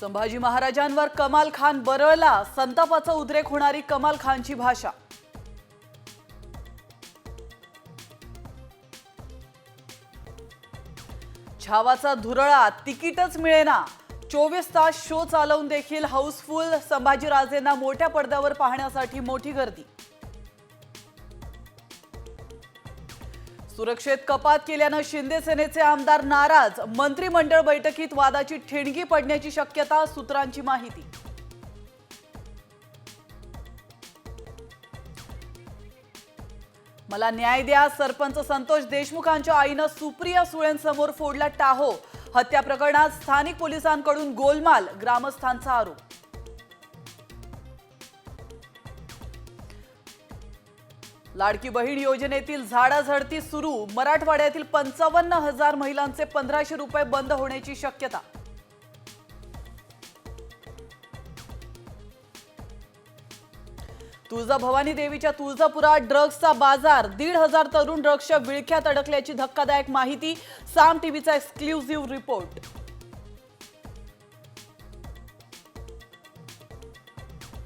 संभाजी महाराजांवर कमाल खान बरळला संतापाचा उद्रेक होणारी कमाल खानची भाषा. छावाचा धुरळा तिकीटच मिळेना. चोवीस तास शो चालवून देखील हाऊसफुल संभाजीराजेंना मोठ्या पडद्यावर पाहण्यासाठी मोठी गर्दी. सुरक्षेत कपात केल्यानं शिंदे सेनेचे आमदार नाराज. मंत्रिमंडळ बैठकीत वादाची ठिणगी पडण्याची शक्यता सूत्रांची माहिती. मला न्याय द्या सरपंच संतोष देशमुखांच्या आईनं सुप्रिया सुळेंसमोर फोडला टाहो. हत्या प्रकरणात स्थानिक पोलिसांकडून गोलमाल ग्रामस्थांचा आरोप. लाडकी बहीण योजनेतील झाडाझडती सुरू. मराठवाड्यातील पंचावन्न हजार महिलांचे पंधराशे रुपये बंद होण्याची शक्यता. तुळजाभवानी देवीच्या तुळजापुरात ड्रग्सचा बाजार. दीड हजार तरुण ड्रग्सच्या विळख्यात अडकल्याची धक्कादायक माहिती साम टीव्हीचा एक्सक्लुझिव्ह रिपोर्ट